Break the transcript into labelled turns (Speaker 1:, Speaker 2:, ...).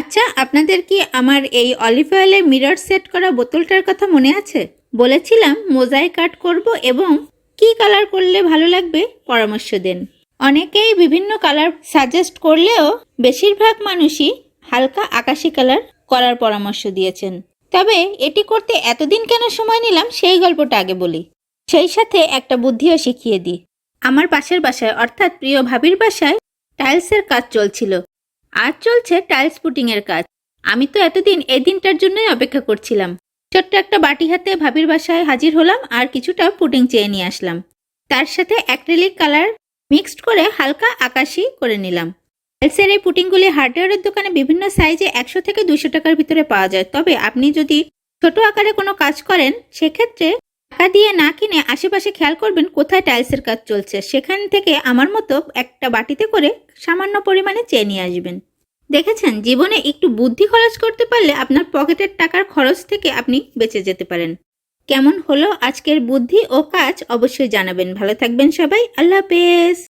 Speaker 1: আচ্ছা আপনাদের কি আমার এই অলিভ অয়েলের মিরর সেট করা বোতলটার কথা মনে আছে? বলেছিলাম মোজাইক কাট করব এবং কি কালার করলে ভালো লাগবে? পরামর্শ দেন। অনেকেই বিভিন্ন কালার সাজেস্ট করলেও বেশিরভাগ মানুষই হালকা আকাশি কালার করার পরামর্শ দিয়েছেন। তবে এটি করতে এতদিন কেন সময় নিলাম সেই গল্পটা আগে বলি। সেই সাথে একটা বুদ্ধিও শিখিয়ে দিই। আমার পাশের বাসায়, অর্থাৎ প্রিয় ভাবির বাসায়, টাইলসের কাজ চলছিল। আজ চলছে টাইলস পুটিংয়ের কাজ। আমি তো এতদিন এই দিনটার জন্যই অপেক্ষা করছিলাম। ছোট্ট একটা বাটি হাতে ভাবির বাসায় হাজির হলাম আর কিছুটা পুটিং চেয়ে নিয়ে আসলাম। তার সাথে অ্যাক্রিলিক কালার মিক্সড করে হালকা আকাশি করে নিলাম। টাইলসের এই পুটিংগুলি হার্ডওয়্যারের দোকানে বিভিন্ন সাইজে একশো থেকে দুশো টাকার ভিতরে পাওয়া যায়। তবে আপনি যদি ছোট আকারে কোনো কাজ করেন, সেক্ষেত্রে টাকা দিয়ে না কিনে আশেপাশে খেয়াল করবেন কোথায় টাইলসের কাজ চলছে। সেখান থেকে আমার মতো একটা বাটিতে করে সামান্য পরিমাণে চেয়ে নিয়ে আসবেন। দেখেছেন? জীবনে একটু বুদ্ধি খরচ করতে পারলে আপনার পকেটের টাকার খরচ থেকে আপনি বেঁচে যেতে পারেন। কেমন হলো আজকের বুদ্ধি ও কাজ অবশ্যই জানাবেন। ভালো থাকবেন সবাই। আল্লাহ হাফেজ।